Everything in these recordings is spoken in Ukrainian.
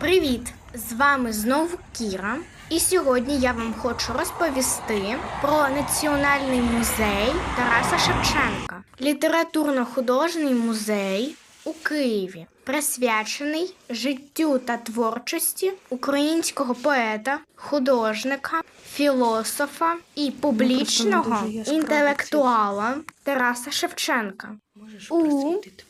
Привіт! З вами знову Кіра. І сьогодні я вам хочу розповісти про Національний музей Тараса Шевченка, літературно-художній музей у Києві, присвячений життю та творчості українського поета, художника, філософа і публічного інтелектуала Тараса Шевченка. У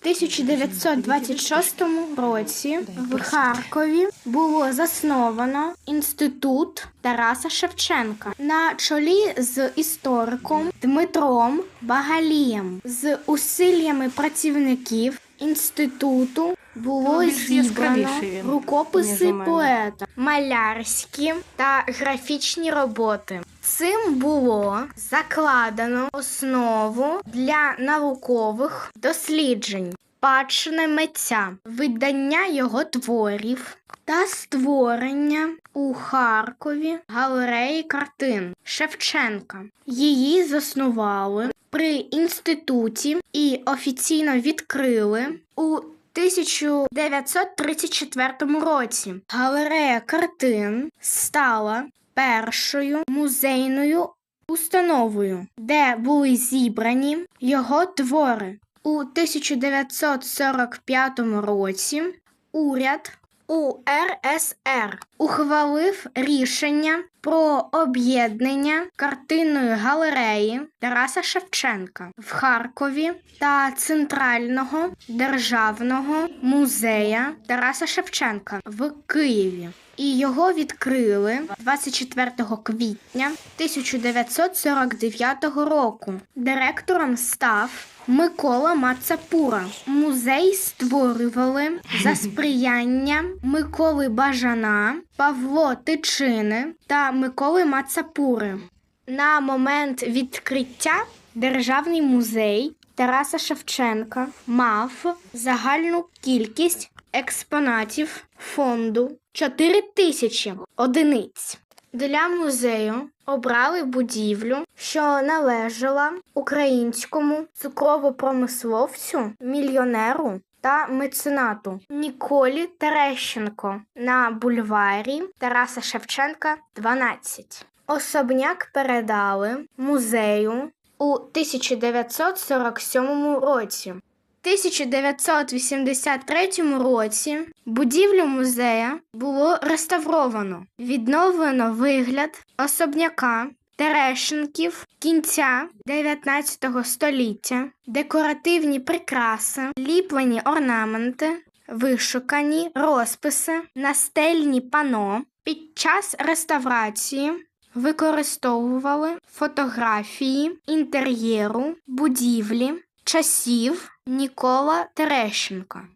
1926 році в Харкові було засновано інститут Тараса Шевченка на чолі з істориком Дмитром Багалієм. З усиллями працівників інституту було Ну, зібрано рукописи поета, малярські та графічні роботи. Цим було закладено основу для наукових досліджень, спадщини митця, видання його творів та створення у Харкові галереї картин Шевченка. Її заснували при інституті і офіційно відкрили у 1934 році. Галерея картин стала першою музейною установою, де були зібрані його твори. У 1945 році уряд УРСР ухвалив рішення про об'єднання картинної галереї Тараса Шевченка в Харкові та Центрального державного музея Тараса Шевченка в Києві. І його відкрили 24 квітня 1949 року. Директором став Микола Мацапура. Музей створювали за сприяння Миколи Бажана, Павло Тичини та Миколи Мацапури. На момент відкриття Державний музей Тараса Шевченка мав загальну кількість експонатів фонду 4 тисячі одиниць. Для музею обрали будівлю, що належала українському цукровопромисловцю, мільйонеру та меценату Ніколі Терещенко на бульварі Тараса Шевченка, 12. Особняк передали музею у 1947 році. 1983 році будівлю музея було реставровано, відновлено вигляд особняка Терешенків кінця 19 століття, декоративні прикраси, ліплені орнаменти, вишукані розписи, настельні пано. Під час реставрації використовували фотографії інтер'єру, будівлі часів Нікола Терещенка.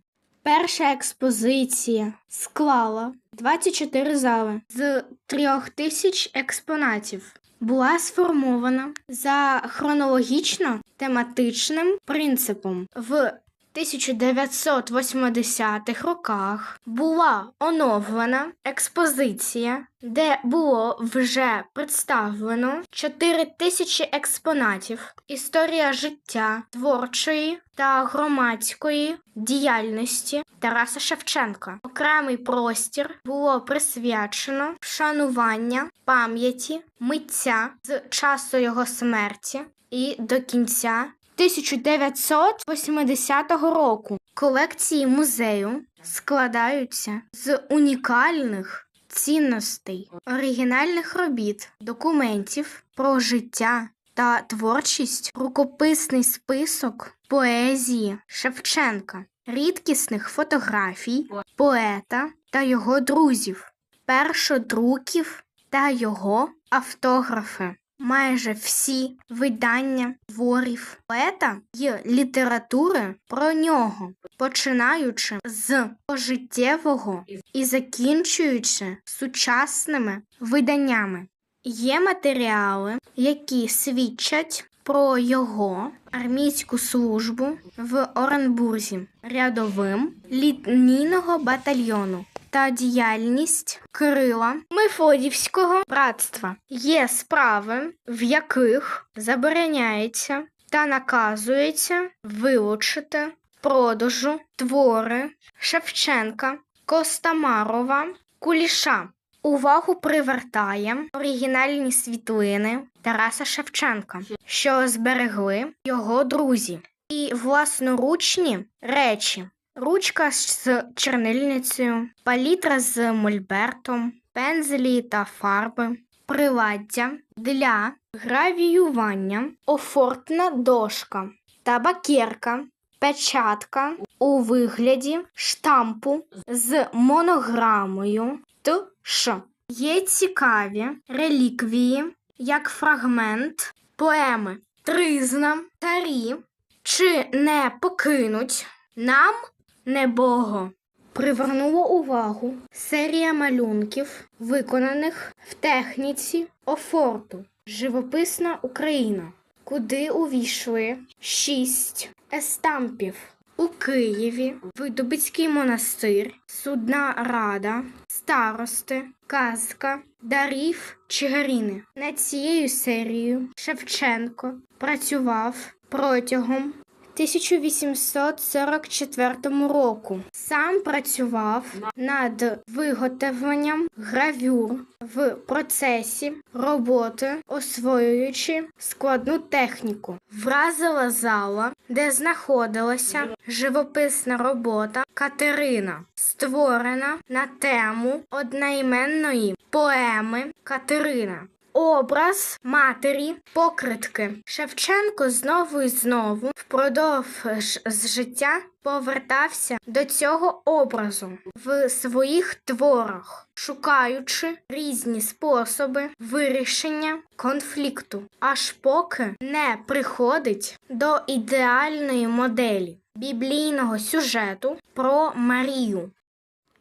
Перша експозиція склала 24 зали з трьох тисяч експонатів. Була сформована за хронологічно-тематичним принципом. В 1980-х роках була оновлена експозиція, де було вже представлено 4 тисячі експонатів, історія життя, творчої та громадської діяльності Тараса Шевченка. Окремий простір було присвячено вшанування пам'яті митця з часу його смерті і до кінця 1980 року. Колекції музею складаються з унікальних цінностей, оригінальних робіт, документів про життя та творчість, рукописний список поезії Шевченка, рідкісних фотографій поета та його друзів, першодруків та його автографи. Майже всі видання творів поета й літератури про нього, починаючи з пожиттєвого і закінчуючи сучасними виданнями. Є матеріали, які свідчать про його армійську службу в Оренбурзі рядовим лінійного батальйону та діяльність Кирила Мефодівського братства. Є справи, в яких забороняється та наказується вилучити продажу твори Шевченка Костамарова, Куліша. Увагу привертає оригінальні світлини Тараса Шевченка, що зберегли його друзі, і власноручні речі. Ручка з чернильницею, палітра з мольбертом, пензлі та фарби, приладдя для гравіювання, офортна дошка, табакерка, печатка у вигляді штампу з монограмою ТШ. Є цікаві реліквії як фрагмент поеми Тризна, Тарі, чи не покинуть нам небого. Привернуло увагу серія малюнків, виконаних в техніці офорту Живописна Україна, куди увійшли шість естампів у Києві, Видобицький монастир, Судна Рада, Старости, Казка, Дарів Чигаріни. Над цією серією Шевченко працював протягом 1844 року. Сам працював над виготовленням гравюр в процесі роботи, освоюючи складну техніку. Вразила зала, де знаходилася живописна робота Катерина, створена на тему одноіменної поеми Катерина. Образ матері покритки Шевченко знову і знову впродовж життя повертався до цього образу в своїх творах, шукаючи різні способи вирішення конфлікту, аж поки не приходить до ідеальної моделі біблійного сюжету про Марію.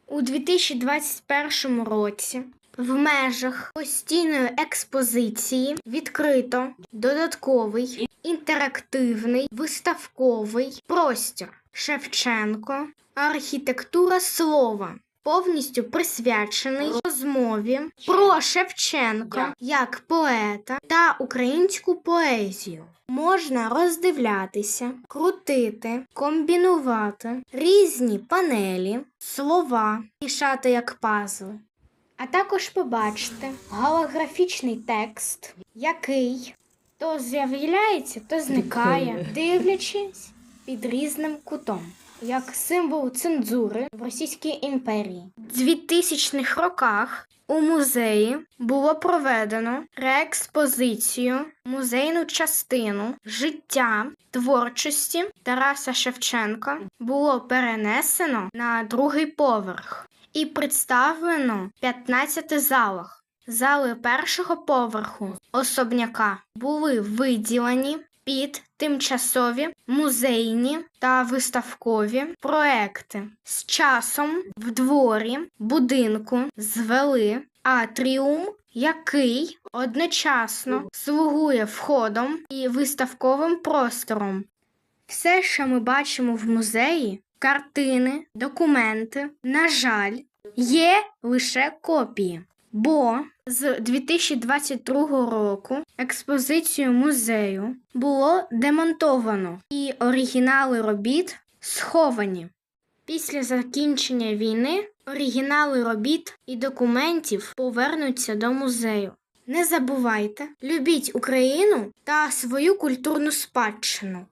У 2021 році в межах постійної експозиції відкрито додатковий інтерактивний виставковий простір Шевченко Архітектура слова. Повністю присвячений розмові про Шевченка як поета та українську поезію. Можна роздивлятися, крутити, комбінувати різні панелі, слова, мішати як пазли а також побачите голографічний текст, який то з'являється, то зникає, дивлячись під різним кутом, як символ цензури в Російській імперії. У 2000-х роках у музеї було проведено реекспозицію, музейну частину життя творчості Тараса Шевченка було перенесено на другий поверх і представлено 15 залах. Зали першого поверху особняка були виділені під тимчасові музейні та виставкові проекти. З часом в дворі будинку звели атріум, який одночасно слугує входом і виставковим простором. Все, що ми бачимо в музеї, картини, документи, на жаль, є лише копії. Бо з 2022 року експозицію музею було демонтовано, і оригінали робіт сховані. Після закінчення війни оригінали робіт і документів повернуться до музею. Не забувайте, любіть Україну та свою культурну спадщину.